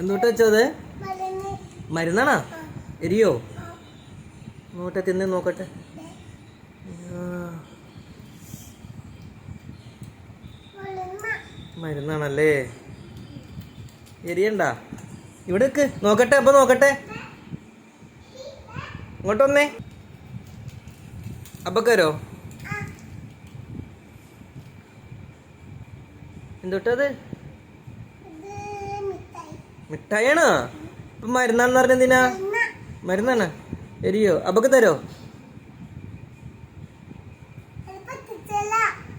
എന്തുട്ട് വെച്ചത്? മരുന്നാണോ? എരിയോ? നോട്ടെ തിന്ന് നോക്കട്ടെ. മരുന്നാണല്ലേ? എരിയണ്ട. ഇവിടെ നോക്കട്ടെ അപ്പൊ നോക്കട്ടെ. ഇങ്ങോട്ട് വന്നേ. അപ്പക്കാരോ എന്തുട്ടത് മിഠായിയാണോ? ഇപ്പൊ മരുന്നാണെന്ന് പറഞ്ഞ എന്തിനാ മരുന്നാണ്. എരിയോ? അപ്പൊക്ക് തരോ?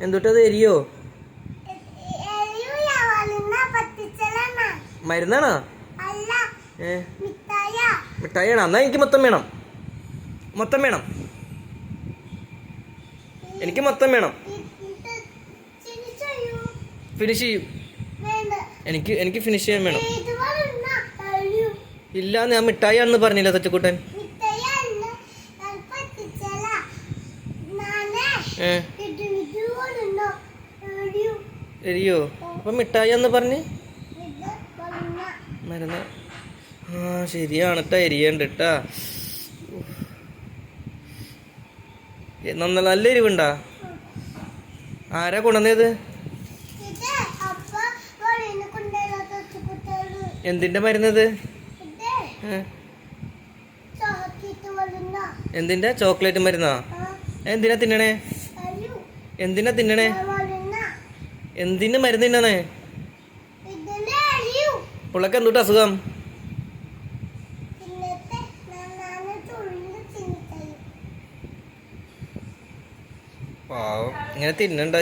എന്തുട്ടത് എരിയോ? മരുന്നാണോ? ഏ? മിഠായിയാണോ? എന്നാ എനിക്ക് മൊത്തം വേണം. മൊത്തം വേണം. എനിക്ക് മൊത്തം വേണം. ഫിനിഷ് ചെയ്യും. എനിക്ക് എനിക്ക് ഫിനിഷ് ചെയ്യാൻ വേണം. ഇല്ല ഞാൻ മിഠായി ആണെന്ന് പറഞ്ഞില്ല തച്ചക്കുട്ടൻ ഏ? എരിയോ. അപ്പൊ മിഠായി എന്ന് പറഞ്ഞ് മരുന്ന്. ആ ശരിയാണ് കേട്ടാ എരിയണ്ട് കേട്ടാ നന്ന നല്ല എരിവുണ്ടാ? ആരാ കൊണ്ടുവന്നത്? എന്തിന്റെ മരുന്നത്? എന്തിന്റെ? ചോക്ലേറ്റ് മരുന്നാ? എന്തിനാ തിന്നണേ? എന്തിനാ തിന്നണേ? എന്തിന്റെ മരുന്ന് തിന്നണേ? പുള്ളക്ക് എന്തുട്ട് അസുഖം? പാവം. ഇങ്ങനെ തിന്നണ്ടു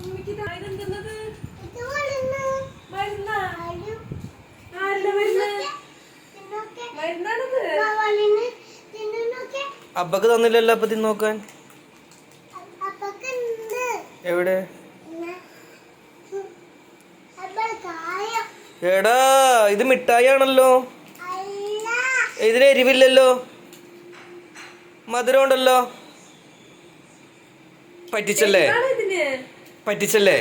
അമ്മയ്ക്ക് താഴെ എന്തുന്നത്? മരുന്നാ? ആരുടെ മരുന്ന്? മരുന്നാണത്? അബ്ബക്ക് തന്നില്ലല്ലോ അപ്പൊ തിന്നോക്കാൻ എവിടെ? എടാ ഇത് മിഠായി ആണല്ലോ ഇതിന് എരിവില്ലല്ലോ. മധുരം ഉണ്ടല്ലോ. പറ്റിച്ചല്ലേ? പറ്റിച്ചല്ലേ?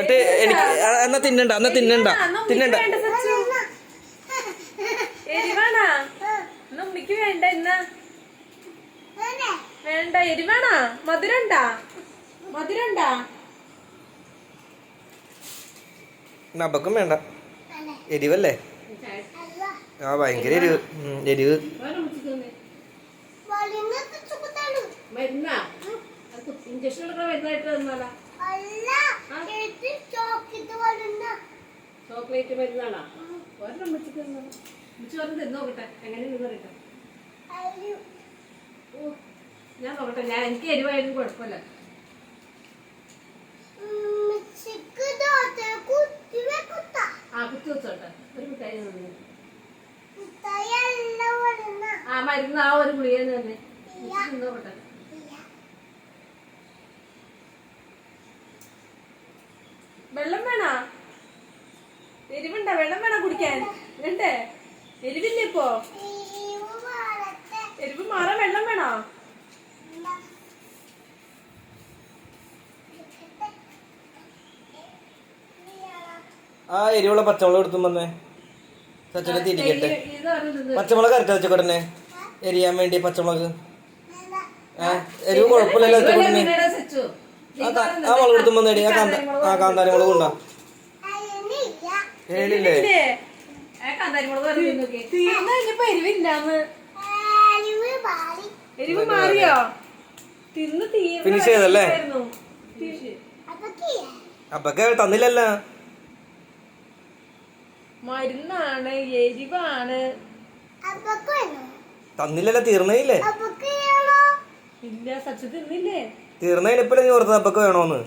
എന്നിട്ട് എനിക്ക് എന്നാ തിന്നണ്ട എന്നാ തിന്നണ്ട തിന്നണ്ട വേണ്ട സച്ചു. എരിവാണാ എന്നാ ഉമ്മിക്ക് വേണ്ട എന്നാ വേണ്ട എരിവാണാ മധുരണ്ടാ? മധുരണ്ടാ? നബക്കും വേണ്ട. എരിവല്ലേ? ആ ഭയങ്കര എരിവ്. എരിവ്. ഇഞ്ചക്ഷൻ മരുന്നായിട്ട് തന്നാലാ? ചോക്ലേറ്റ് മരുന്നാണോ? ഒരെണ്ണം വെച്ചിട്ട് വെച്ച് പറഞ്ഞ് തിന്ന് നോക്കട്ടെ എങ്ങനെ നിന്നറിയട്ടെ ഓ. ഞാൻ നോക്കട്ടെ ഞാൻ എനിക്ക് എരിവായാലും കുഴപ്പമില്ല. ആ കുത്തി വെച്ചോട്ടെ. ഒരു മിഠായി ആ മരുന്ന് ആ ഒരു ഗുളിക തന്നെ വെച്ച് തിന്ന് നോക്കട്ടെ. വെള്ളം വേണോ? എരിവുണ്ടോ? വെള്ളം വേണോ കുടിക്കാൻ? വേണ്ടേ എരിവില്ലേ ഇപ്പോ? എരിവ് മാറാൻ വെള്ളം വേണോ? ആ എരിവുള്ള പച്ചമുളക് എടുത്തും വന്നേ. സച്ചനെ തിരിക്കട്ടെ പച്ചമുളക് അരച്ച വെച്ചോട്ടെ എരിയാൻ വേണ്ടി പച്ചമുളക്. ഏ എരിവ് കുഴപ്പമില്ലല്ലോ വെച്ചോട്ടെ സച്ചു? ആ മുളക് എടുത്തും വന്നേടി. ആ കാന്ത ആ കാന്താരി മുളക് ഉണ്ടോ ഏലില്ലേ എരിവ് മാറിയോ? തിന്ന് തീർന്നു Finish ചെയ്തല്ലേ? അപ്പൊക്കെ തന്നില്ലല്ലോ. മരുന്നാണ് എരിവാണ്. തന്നില്ലല്ലോ തീർന്നേ ഇല്ല സച്ചു തിന്നില്ലേ? തീർന്നതിനിപ്പല്ലേ നീ ഓർത്തത് അപ്പൊക്കെ വേണോന്ന്?